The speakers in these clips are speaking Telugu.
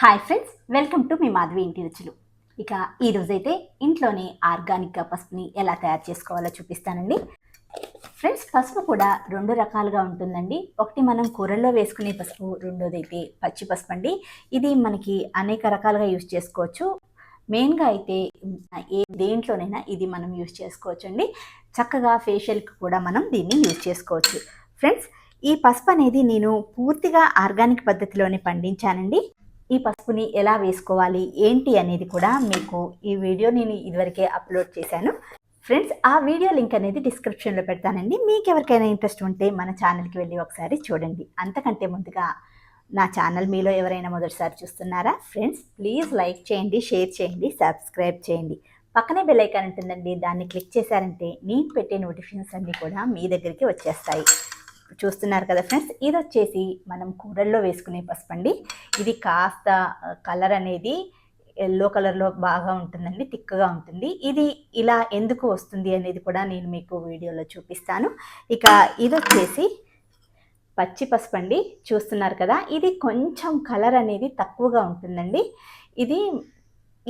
హాయ్ ఫ్రెండ్స్ వెల్కమ్ టు మీ మాధవి ఇంటి రుచులు. ఇక ఈ ఇంట్లోనే ఆర్గానిక్గా పసుపుని ఎలా తయారు చేసుకోవాలో చూపిస్తానండి. ఫ్రెండ్స్ పసుపు కూడా రెండు రకాలుగా ఉంటుందండి. ఒకటి మనం కూరల్లో వేసుకునే పసుపు రెండోదైతే పచ్చి పసుపు అండి. ఇది మనకి అనేక రకాలుగా యూజ్ చేసుకోవచ్చు. మెయిన్గా అయితే ఏ దేంట్లోనైనా ఇది మనం యూజ్ చేసుకోవచ్చు అండి చక్కగా ఫేషియల్కి కూడా మనం దీన్ని యూజ్ చేసుకోవచ్చు. ఫ్రెండ్స్ ఈ పసుపు అనేది నేను పూర్తిగా ఆర్గానిక్ పద్ధతిలోనే పండించానండి. ఈ పసుపుని ఎలా వేసుకోవాలి ఏంటి అనేది కూడా మీకు ఈ వీడియో నేను ఇదివరకే అప్లోడ్ చేశాను. ఫ్రెండ్స్ ఆ వీడియో లింక్ అనేది డిస్క్రిప్షన్లో పెడతానండి. మీకు ఎవరికైనా ఇంట్రెస్ట్ ఉంటే మన ఛానల్కి వెళ్ళి ఒకసారి చూడండి. అంతకంటే ముందుగా నా ఛానల్ మీలో ఎవరైనా మొదటిసారి చూస్తున్నారా? ఫ్రెండ్స్ ప్లీజ్ లైక్ చేయండి షేర్ చేయండి సబ్స్క్రైబ్ చేయండి. పక్కనే బెల్ ఐకాన్ ఉంటుందండి దాన్ని క్లిక్ చేశారంటే నేను పెట్టే నోటిఫికేషన్స్ అన్నీ కూడా మీ దగ్గరికి వచ్చేస్తాయి. చూస్తున్నారు కదా ఫ్రెండ్స్. ఇది వచ్చేసి మనం కూరల్లో వేసుకునే పసుపు అండి ఇది కాస్త కలర్ అనేది ఎల్లో కలర్లో బాగా ఉంటుందండి తిక్కగా ఉంటుంది. ఇది ఇలా ఎందుకు వస్తుంది అనేది కూడా నేను మీకు వీడియోలో చూపిస్తాను. ఇక ఇది వచ్చేసి పచ్చి పసుపు అండి చూస్తున్నారు కదా ఇది కొంచెం కలర్ అనేది తక్కువగా ఉంటుందండి. ఇది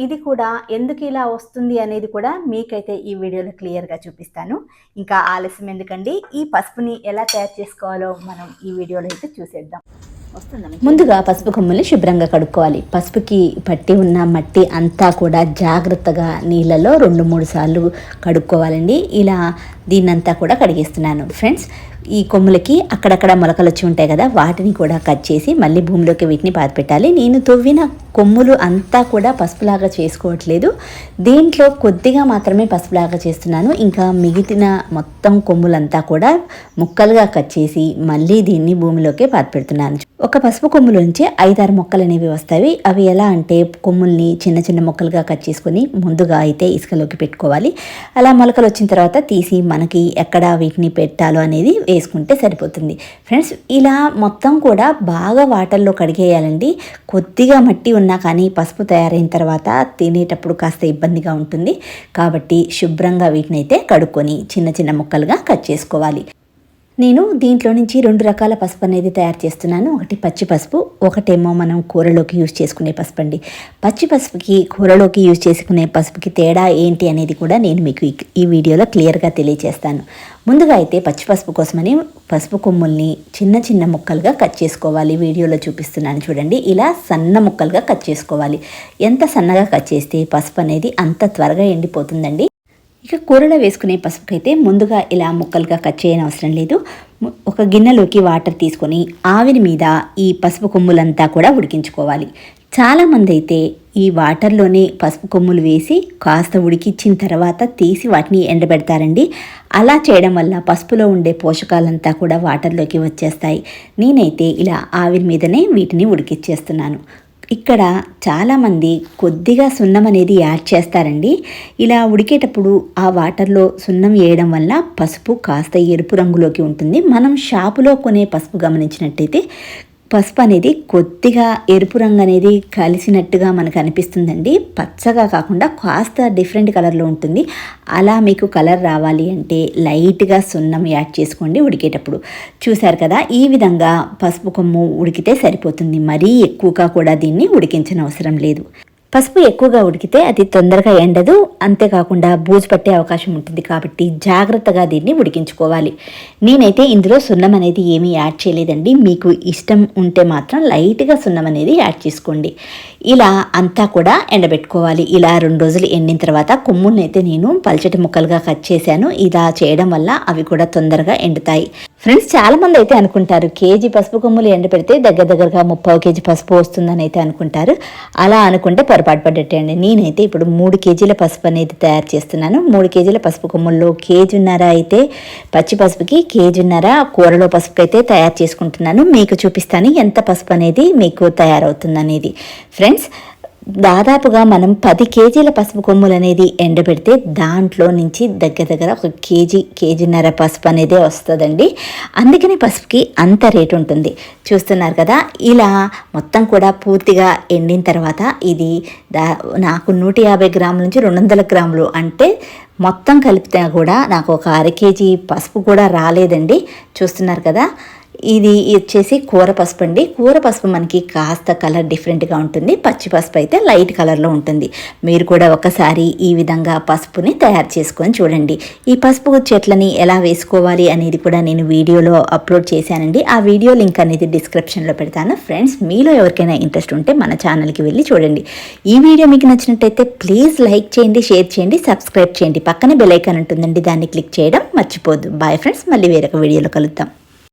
ఇది కూడా ఎందుకు ఇలా వస్తుంది అనేది కూడా మీకైతే ఈ వీడియోలో క్లియర్గా చూపిస్తాను. ఇంకా ఆలస్యం ఎందుకండి? ఈ పసుపుని ఎలా తయారు చేసుకోవాలో మనం ఈ వీడియోలో అయితే చూసేద్దాం. ముందుగా పసుపు కొమ్ముల్ని శుభ్రంగా కడుక్కోవాలి. పసుపుకి పట్టి ఉన్న మట్టి అంతా కూడా జాగ్రత్తగా నీళ్ళలో రెండు మూడు సార్లు కడుక్కోవాలండి. ఇలా దీన్నంతా కూడా కడిగేస్తున్నాను. ఫ్రెండ్స్ ఈ కొమ్ములకి అక్కడక్కడ మొలకలు వచ్చి ఉంటాయి కదా వాటిని కూడా కట్ చేసి మళ్ళీ భూమిలోకి వీటిని పాతిపెట్టాలి. నేను తవ్విన కొమ్ములు అంతా కూడా పసుపులాగా చేసుకోవట్లేదు. దీంట్లో కొద్దిగా మాత్రమే పసుపులాగా చేస్తున్నాను. ఇంకా మిగిలిన మొత్తం కొమ్ములంతా కూడా ముక్కలుగా కట్ చేసి మళ్ళీ దీన్ని భూమిలోకి పాతిపెడుతున్నాను. ఒక పసుపు కొమ్ములోంచి ఐదారు మొక్కలు అనేవి వస్తాయి. అవి ఎలా అంటే కొమ్ముల్ని చిన్న చిన్న మొక్కలుగా కట్ చేసుకొని ముందుగా అయితే ఇసుకలోకి పెట్టుకోవాలి. అలా మొలకలు వచ్చిన తర్వాత తీసి మనకి ఎక్కడ వీటిని పెట్టాలో అనేది వేసుకుంటే సరిపోతుంది. ఫ్రెండ్స్ ఇలా మొత్తం కూడా బాగా వాటర్లో కడిగేయాలండి. కొద్దిగా మట్టి ఉన్నా కానీ పసుపు తయారైన తర్వాత తినేటప్పుడు కాస్త ఇబ్బందిగా ఉంటుంది. కాబట్టి శుభ్రంగా వీటిని అయితే కడుక్కొని చిన్న చిన్న ముక్కలుగా కట్ చేసుకోవాలి. నేను దీంట్లో నుంచి రెండు రకాల పసుపు అనేది తయారు చేస్తున్నాను. ఒకటి పచ్చి పసుపు ఒకటేమో మనం కూరలోకి యూజ్ చేసుకునే పసుపు అండి పచ్చి పసుపుకి కూరలోకి యూజ్ చేసుకునే పసుపుకి తేడా ఏంటి అనేది కూడా నేను మీకు ఈ- ఈ వీడియోలో క్లియర్గా తెలియజేస్తాను ముందుగా అయితే పచ్చి పసుపు కోసమని పసుపు కొమ్ముల్ని చిన్న చిన్న ముక్కలుగా కట్ చేసుకోవాలి. వీడియోలో చూపిస్తున్నాను చూడండి. ఇలా సన్న ముక్కలుగా కట్ చేసుకోవాలి. ఎంత సన్నగా కట్ చేస్తే పసుపు అనేది అంత త్వరగా ఎండిపోతుందండి? ఇక కూరలో వేసుకునే పసుపుకైతే ముందుగా ఇలా ముక్కలుగా కట్ చేయని అవసరం లేదు. ఒక గిన్నెలోకి వాటర్ తీసుకొని ఆవిరి మీద ఈ పసుపు కొమ్ములంతా కూడా ఉడికించుకోవాలి. చాలామంది అయితే ఈ వాటర్లోనే పసుపు కొమ్ములు వేసి కాస్త ఉడికించిన తర్వాత తీసి వాటిని ఎండబెడతారండి. అలా చేయడం వల్ల పసుపులో ఉండే పోషకాలంతా కూడా వాటర్లోకి వచ్చేస్తాయి. నేనైతే ఇలా ఆవిరి మీదనే వీటిని ఉడికిచ్చేస్తున్నాను. ఇక్కడ చాలామంది కొద్దిగా సున్నం అనేది యాడ్ చేస్తారండి. ఇలా ఉడికేటప్పుడు ఆ వాటర్లో సున్నం వేయడం వల్ల పసుపు కాస్త ఎరుపు రంగులోకి ఉంటుంది. మనం షాపులో కొనే పసుపు గమనించినట్టయితే పసుపు అనేది కొద్దిగా ఎరుపు రంగు అనేది కలిసినట్టుగా మనకు అనిపిస్తుందండి పచ్చగా కాకుండా కాస్త డిఫరెంట్ కలర్లో ఉంటుంది. అలా మీకు కలర్ రావాలి అంటే లైట్గా సున్నం యాడ్ చేసుకోండి ఉడికేటప్పుడు. చూశారు కదా ఈ విధంగా పసుపు కొమ్ము ఉడికితే సరిపోతుంది. మరీ ఎక్కువగా కూడా దీన్ని ఉడికించిన అవసరం లేదు. పసుపు ఎక్కువగా ఉడికితే అది తొందరగా ఎండదు. అంతేకాకుండా బూజు పట్టే అవకాశం ఉంటుంది కాబట్టి జాగ్రత్తగా దీన్ని ఉడికించుకోవాలి. నేనైతే ఇందులో సున్నం అనేది ఏమీ యాడ్ చేయలేదండి. మీకు ఇష్టం ఉంటే మాత్రం లైట్గా సున్నం అనేది యాడ్ చేసుకోండి. ఇలా అంతా కూడా ఎండబెట్టుకోవాలి. ఇలా రెండు రోజులు ఎండిన తర్వాత కొమ్ముల్ని నేను పల్చటి ముక్కలుగా కట్ చేశాను. ఇలా చేయడం వల్ల అవి కూడా తొందరగా ఎండుతాయి. ఫ్రెండ్స్ చాలామంది అయితే అనుకుంటారు కేజీ పసుపు కొమ్ములు ఎండబెడితే దగ్గర దగ్గరగా ముప్పై కేజీ పసుపు వస్తుందని అయితే అనుకుంటారు. అలా అనుకుంటే పొరపాటు పడ్డట్టండి నేనైతే ఇప్పుడు మూడు కేజీల పసుపు అనేది తయారు చేస్తున్నాను. మూడు కేజీల పసుపు కొమ్ముల్లో కేజీన్నర అయితే పచ్చి పసుపుకి కేజీన్నర కూరలో పసుపుకి అయితే తయారు చేసుకుంటున్నాను. మీకు చూపిస్తాను ఎంత పసుపు అనేది మీకు తయారవుతుంది అనేది ఫ్రెండ్స్ దాదాపుగా మనం పది కేజీల పసుపు కొమ్ములు అనేది ఎండబెడితే దాంట్లో నుంచి దగ్గర దగ్గర ఒక కేజీ కేజీన్నర పసుపు అనేది వస్తుందండి. అందుకని పసుపుకి అంత రేటు ఉంటుంది. చూస్తున్నారు కదా ఇలా మొత్తం కూడా పూర్తిగా ఎండిన తర్వాత ఇది దా నాకు నూట యాభై గ్రాముల నుంచి రెండు వందల గ్రాములు అంటే మొత్తం కలిపితే కూడా నాకు ఒక అర కేజీ పసుపు కూడా రాలేదండి. చూస్తున్నారు కదా ఇది వచ్చేసి కూర పసుపు అండి. కూర పసుపు మనకి కాస్త కలర్ డిఫరెంట్గా ఉంటుంది. పచ్చి పసుపు అయితే లైట్ కలర్లో ఉంటుంది. మీరు కూడా ఒకసారి ఈ విధంగా పసుపుని తయారు చేసుకొని చూడండి. ఈ పసుపు చెట్లని ఎలా వేసుకోవాలి అనేది కూడా నేను వీడియోలో అప్లోడ్ చేశానండి. ఆ వీడియో లింక్ అనేది డిస్క్రిప్షన్లో పెడతాను. ఫ్రెండ్స్ మీలో ఎవరికైనా ఇంట్రెస్ట్ ఉంటే మన ఛానల్కి వెళ్ళి చూడండి. ఈ వీడియో మీకు నచ్చినట్టయితే ప్లీజ్ లైక్ చేయండి షేర్ చేయండి సబ్స్క్రైబ్ చేయండి. పక్కన బెల్ ఉంటుందండి. దాన్ని క్లిక్ చేయడం మర్చిపోద్దు బాయ్ ఫ్రెండ్స్ మళ్ళీ వేరొక వీడియోలో కలుద్దాం.